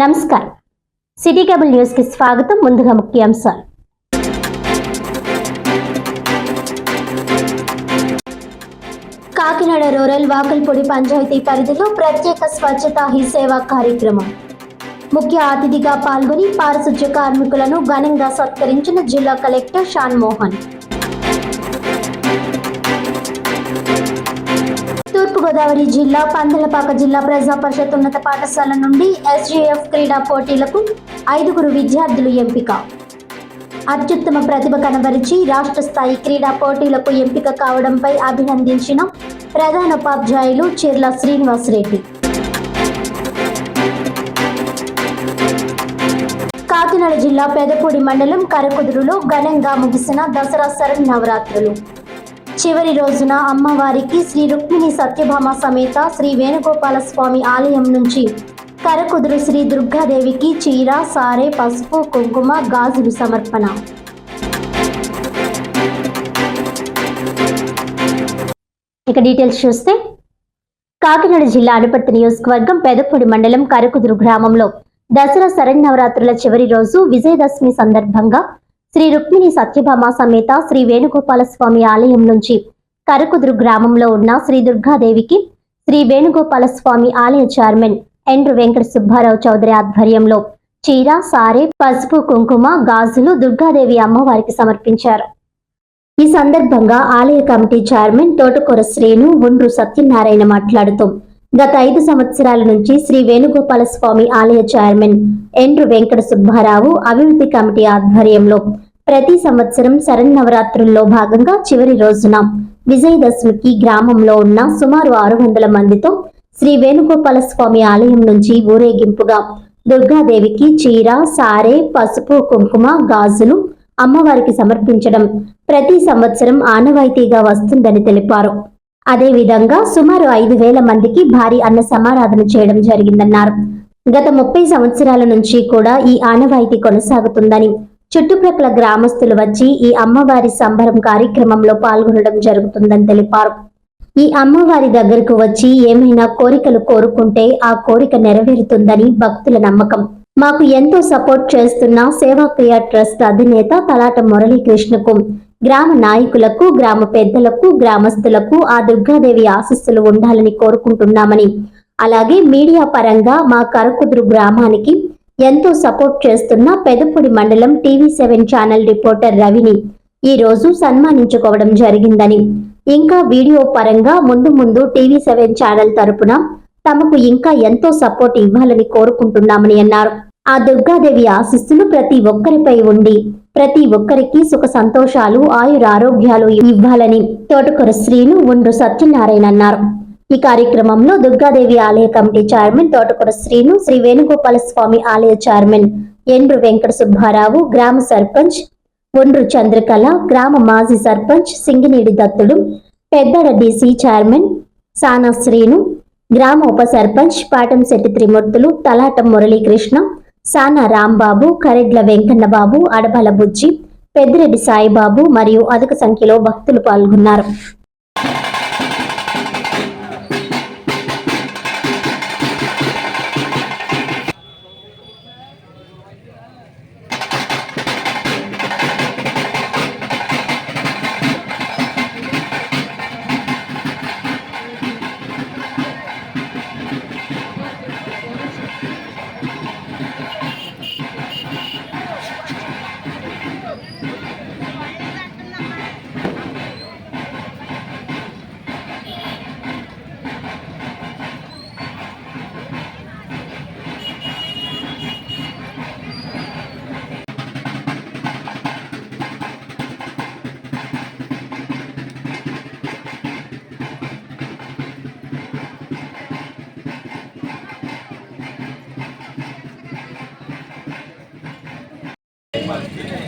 నమస్కారం. City cable న్యూస్కి స్వాగతం. ముందుగా ముఖ్యాంశాలు. కాకినాడ రూరల్ వాకల్పొడి పంచాయతీ పరిధిలో ప్రత్యేక స్వచ్ఛతా హీ సేవా కార్యక్రమం. ముఖ్య అతిథిగా పాల్గొని పారిశుధ్య కార్మికులను ఘనంగా సత్కరించిన జిల్లా కలెక్టర్ షాన్ మోహన్ తూర్పుగోదావరి జిల్లా పందలపాక జిల్లా ప్రజా పరిషత్ ఉన్నత పాఠశాల నుండి ఎస్జేఎఫ్ క్రీడా పోటీలకు ఐదుగురు విద్యార్థులు ఎంపిక. అత్యుత్తమ ప్రతిభ కనబరిచి రాష్ట్ర స్థాయి క్రీడా పోటీలకు ఎంపిక కావడంపై అభినందించిన ప్రధానోపాధ్యాయులు శ్రీనివాస్ శ్రీనివాసరెడ్డి కాకినాడ జిల్లా పెదపూడి మండలం కరకుదురులో ఘనంగా ముగిసిన దసరా శరణ్ నవరాత్రులు చివరి రోజున అమ్మవారికి శ్రీ రుక్మిణి సత్యభామ సమేత శ్రీ వేణుగోపాల స్వామి ఆలయం నుంచి కరకుదురు శ్రీ దుర్గాదేవికి చీర సారె పసుపు కుంకుమ గాజులు సమర్పణ. ఇక డీటెయిల్స్ చూస్తే కాకినాడ జిల్లా అనుపర్తి నియోజకవర్గం పెదపూడి మండలం కరకుదురు గ్రామంలో దసరా శరణవరాత్రుల చివరి రోజు విజయదశమి సందర్భంగా శ్రీ రుక్మిణి సత్యభామ సమేత శ్రీ వేణుగోపాల స్వామి ఆలయం నుంచి కరకుదురు గ్రామంలో ఉన్న శ్రీ దుర్గాదేవికి శ్రీ వేణుగోపాల స్వామి ఆలయ చైర్మన్ ఎండ్రు వెంకట సుబ్బారావు చౌదరి ఆధ్వర్యంలో చీర సారే పసుపు కుంకుమ గాజులు దుర్గాదేవి అమ్మవారికి సమర్పించారు. ఈ సందర్భంగా ఆలయ కమిటీ చైర్మన్ తోటకూర శ్రీను ఉండ్రు సత్యనారాయణ మాట్లాడుతూ గత ఐదు సంవత్సరాల నుంచి శ్రీ వేణుగోపాల స్వామి ఆలయ చైర్మన్ ఎండ్రు వెంకట సుబ్బారావు అభివృద్ధి కమిటీ ఆధ్వర్యంలో ప్రతి సంవత్సరం శరన్నవరాత్రుల్లో భాగంగా చివరి రోజున విజయదశమికి గ్రామంలో ఉన్న సుమారు ఆరు వందల మందితో శ్రీ వేణుగోపాల స్వామి ఆలయం నుంచి ఊరేగింపుగా దుర్గాదేవికి చీర సారె పసుపు కుంకుమ గాజులు అమ్మవారికి సమర్పించడం ప్రతి సంవత్సరం ఆనవాయితీగా వస్తుందని తెలిపారు. అదేవిధంగా సుమారు ఐదు వేల మందికి భారీ అన్న సమారాధన చేయడం జరిగిందన్నారు. గత ముప్పై సంవత్సరాల నుంచి కూడా ఈ ఆనవాయితీ కొనసాగుతుందని చుట్టుప్రక్కల గ్రామస్తులు వచ్చి ఈ అమ్మవారి సంబరం కార్యక్రమంలో పాల్గొనడం జరుగుతుందని తెలిపారు. ఈ అమ్మవారి దగ్గరకు వచ్చి ఏమైనా కోరికలు కోరుకుంటే ఆ కోరిక నెరవేరుతుందని భక్తుల నమ్మకం. మాకు ఎంతో సపోర్ట్ చేస్తున్న సేవాక్రియ ట్రస్ట్ అధినేత తలాట మురళీకృష్ణకు గ్రామ నాయకులకు గ్రామ పెద్దలకు గ్రామస్తులకు ఆ దుర్గాదేవి ఆశస్సులు ఉండాలని కోరుకుంటున్నామని. అలాగే మీడియా పరంగా మా కరకుదురు గ్రామానికి ఎంతో సపోర్ట్ చేస్తున్న పెదపూడి మండలం టీవీ సెవెన్ ఛానల్ రిపోర్టర్ రవిని ఈ రోజు సన్మానించుకోవడం జరిగిందని. ఇంకా వీడియో పరంగా ముందు ముందు టీవీ సెవెన్ ఛానల్ తరపున తమకు ఇంకా ఎంతో సపోర్ట్ ఇవ్వాలని కోరుకుంటున్నామని అన్నారు. ఆ దుర్గాదేవి ఆశీస్సులు ప్రతి ఒక్కరిపై ఉండి ప్రతి ఒక్కరికి సుఖ సంతోషాలు ఆయుర ఆరోగ్యాలు ఇవ్వాలని తోటకూర శ్రీను ఉండ్రు సత్యనారాయణ అన్నారు. ఈ కార్యక్రమంలో దుర్గాదేవి ఆలయ కమిటీ చైర్మన్ తోటకూర శ్రీను శ్రీ వేణుగోపాల స్వామి ఆలయ చైర్మన్ ఎండ్రు వెంకట సుబ్బారావు గ్రామ సర్పంచ్ ఒండ్రు చంద్రకళ గ్రామ మాజీ సర్పంచ్ సింగినేడి దత్తుడు పెద్దడ డీసీ చైర్మన్ సానా శ్రీను గ్రామ ఉప సర్పంచ్ పాటంశెట్టి త్రిమూర్తులు తలాటం మురళీకృష్ణ సానా రాంబాబు కరెడ్ల వెంకన్నబాబు అడబల బుజ్జి పెద్దిరెడ్డి సాయిబాబు మరియు అధిక సంఖ్యలో భక్తులు పాల్గొన్నారు.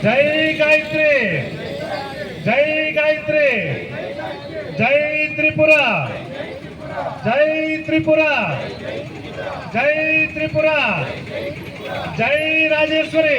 జై గాయత్రి! జై గాయత్రి! జై త్రిపుర! జై త్రిపుర! జై త్రిపుర! జై రాజేశ్వరి!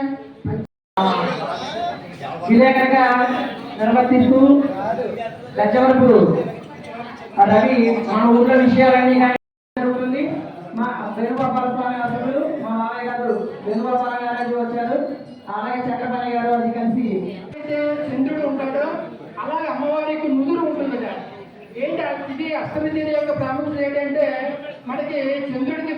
ఆయుష్యాభివర్ధనమస్తుతే ఇదే కనుక నిర్వర్తిస్తూ గజ్జవరపు రవి మన ఊర్లో విషయాలన్నీ కానీ జరుగుతుంది. మా వేణుగోపాల స్వామి అసలు మా మామయ్య గారు వేణుగోపాల గారు వచ్చారు. అలాగే చక్రపాణి గారు అది కలిసి చంద్రుడు ఉంటాడో అలాగే అమ్మవారికి నుదురు ఉంటుంది ఏంటి ఇది? అష్టమి దేవి యొక్క ప్రాముఖ్యత ఏంటంటే మనకి చంద్రుడికి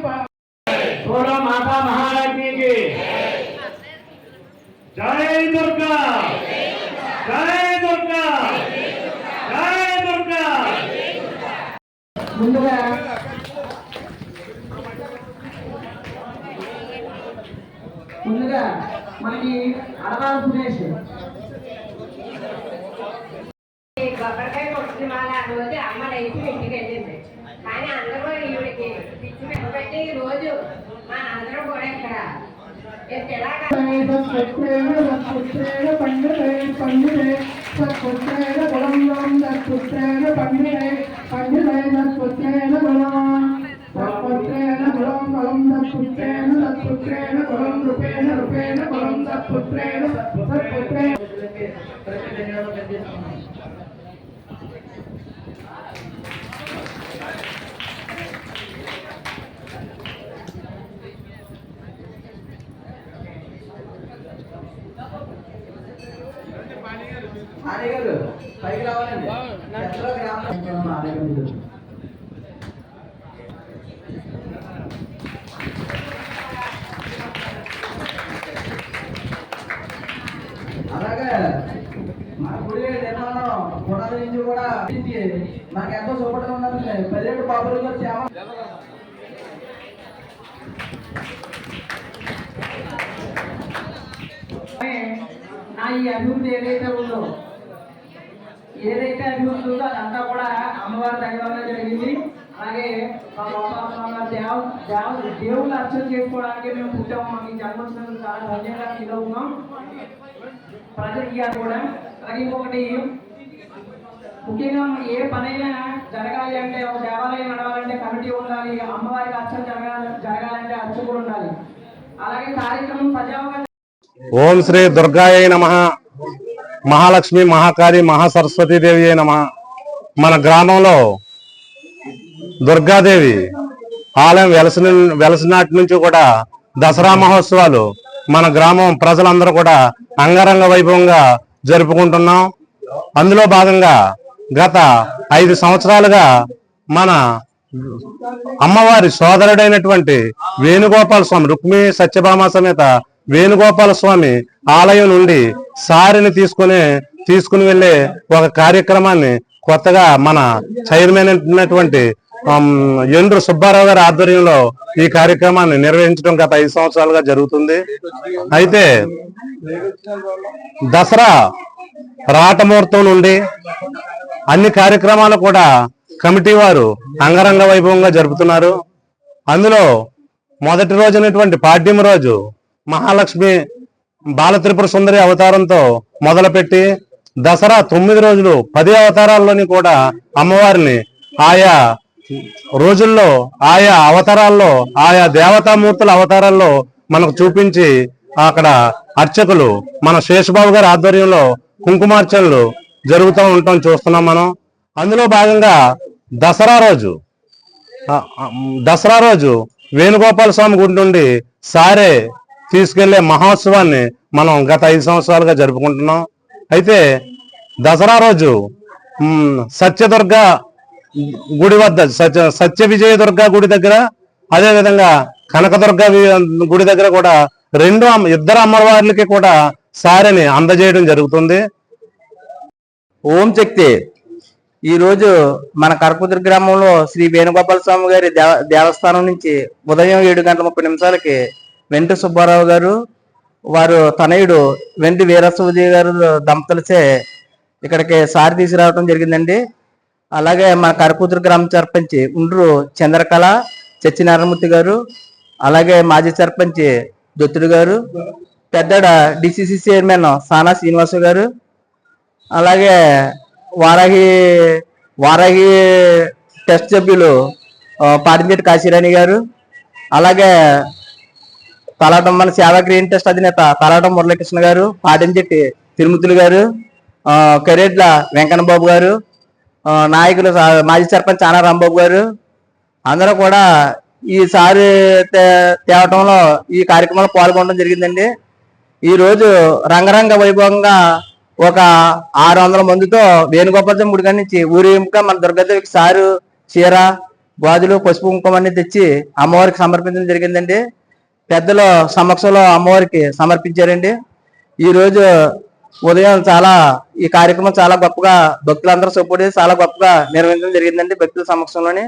ముందుగా మనకి అడవాల సురేష్. కొబ్బరికాయ కొట్టుకుని వాళ్ళ రోజు అమ్మ లేచి ఇంటికి వెళ్ళింది. కానీ అందరూ ఈవిడికి పిచ్చి పెట్టి రోజు మా అందరం కూడా ఇక్కడ సత్పుత్రేణ సత్పుత్రేణ పండితే పండితే సత్పుత్రేణ సత్పుత్రేణ. పైకి రావాలండి. ఎక్కడ గ్రామం ఆడగారు అలాగే మన గుడి నిర్మాణం పునాది నుంచి కూడా ఇది నాకు ఎంతో సూపర్గా ఉన్నారు. పదిహేడు బాబులు గారు చేమ నా ఈ అభివృద్ధి ఏదైతే ఉందో ఏదైతే అభివృద్ధి ఉందో అదంతా కూడా అమ్మవారి దయ జరిగింది. అలాగే మా గోపాల దేవ దేవ దేవుళ్ళు అర్చన చేసుకోవడానికి మేము పుట్టాము. మాకు ఈ జన్మ వచ్చినందుకు చాలా ధన్యంగా ఫీల్ అవుతున్నాం. ప్రజలకి అది కూడా. అలాగే ఇంకొకటి ముఖ్యంగా ఏ పనైనా జరగాలి అంటే ఒక దేవాలయం నడవాలంటే కమిటీ ఉండాలి అమ్మవారికి అర్చన జరగాలి జరగాలంటే అర్చకులు ఉండాలి. అలాగే కార్యక్రమం సజావుగా ఓం శ్రీ దుర్గాయ నమ. మహాలక్ష్మి మహాకాళి మహాసరస్వతీదేవి అయిన మన గ్రామంలో దుర్గాదేవి ఆలయం వెలసిన వెలసినాటి నుంచి కూడా దసరా మహోత్సవాలు మన గ్రామం ప్రజలందరూ కూడా అంగరంగ వైభవంగా జరుపుకుంటున్నాం. అందులో భాగంగా గత ఐదు సంవత్సరాలుగా మన అమ్మవారి సోదరుడైనటువంటి వేణుగోపాల స్వామి రుక్మిణి సత్యభామ సమేత వేణుగోపాల స్వామి ఆలయం నుండి సారిని తీసుకుని తీసుకుని వెళ్ళే ఒక కార్యక్రమాన్ని కొత్తగా మన చైర్మన్ అయినటువంటి ఎండ్రు సుబ్బారావు గారి ఆధ్వర్యంలో ఈ కార్యక్రమాన్ని నిర్వహించడం గత ఐదు సంవత్సరాలుగా జరుగుతుంది. అయితే దసరా రాటముహూర్తం నుండి అన్ని కార్యక్రమాలు కూడా కమిటీ వారు అంగరంగ వైభవంగా జరుపుతున్నారు. అందులో మొదటి రోజునటువంటి పాడ్యం రోజు మహాలక్ష్మి బాలత్రిపుర సుందరి అవతారంతో మొదలుపెట్టి దసరా తొమ్మిది రోజులు పది అవతారాల్లోని కూడా అమ్మవారిని ఆయా రోజుల్లో ఆయా అవతారాల్లో ఆయా దేవతామూర్తుల అవతారాల్లో మనకు చూపించి అక్కడ అర్చకులు మన శేషబాబు గారి ఆధ్వర్యంలో కుంకుమార్చనలు జరుగుతూ ఉండటం చూస్తున్నాం మనం. అందులో భాగంగా దసరా రోజు దసరా రోజు వేణుగోపాల స్వామి గుడి నుండి సారే తీసుకెళ్ళే మహోత్సవాన్ని మనం గత ఐదు సంవత్సరాలుగా జరుపుకుంటున్నాం. అయితే దసరా రోజు సత్యదుర్గ గుడి వద్ద సత్య సత్య విజయ దుర్గ గుడి దగ్గర అదేవిధంగా కనకదుర్గ గుడి దగ్గర కూడా రెండు అమ్మ- ఇద్దరు అమ్మవార్లకి కూడా సారెని అందజేయడం జరుగుతుంది. ఓం శక్తి. ఈరోజు మన కరకుదురు గ్రామంలో శ్రీ వేణుగోపాల స్వామి గారి దేవ దేవస్థానం నుంచి ఉదయం ఏడు గంటల ముప్పై నిమిషాలకి వెంటి సుబ్బారావు గారు వారు తనయుడు వెంటి వీరస్వతి గారు దంపతులచే ఇక్కడికి సారి తీసుకురావడం జరిగిందండి. అలాగే మన కరకూతురు గ్రామ సర్పంచ్ ఉండ్రు చంద్రకళ సత్యనారాయణమూర్తి గారు అలాగే మాజీ సర్పంచ్ దొత్తుడు గారు పెద్దడ డిసిసి చైర్మన్ సానా శ్రీనివాసు గారు అలాగే వారాహి వారాహి టెస్ట్ సభ్యులు పాటించేటి కాశీరాణి గారు. అలాగే తలాటం మన సేవా గ్రీన్ టెస్ట్ అధినేత తలాటం మురళీకృష్ణ గారు పాటించెట్టి తిరుమతులు గారు కరేట్ల వెంకన్నబాబు గారు నాయకులు మాజీ సర్పంచ్ ఆనా రాంబాబు గారు. అందరూ కూడా ఈసారి తే- తేవటంలో ఈ కార్యక్రమంలో పాల్గొనడం జరిగిందండి. ఈ రోజు రంగరంగ వైభవంగా ఒక ఆరు వందల మందితో వేణుగోపాల గుడి కాడి నుంచి ఊరేంపుగా మన దుర్గాదేవికి సారు చీర గాజులు పసుపు కుంకుమ అన్ని తెచ్చి అమ్మవారికి సమర్పించడం జరిగిందండి. పెద్దల సమక్షంలో అమ్మవారికి సమర్పించారండి. ఈ రోజు ఉదయం చాలా ఈ కార్యక్రమం చాలా గొప్పగా భక్తులందరూ సపోర్ట్ చేసి చాలా గొప్పగా నిర్వహించడం జరిగిందండి భక్తుల సమక్షంలోని.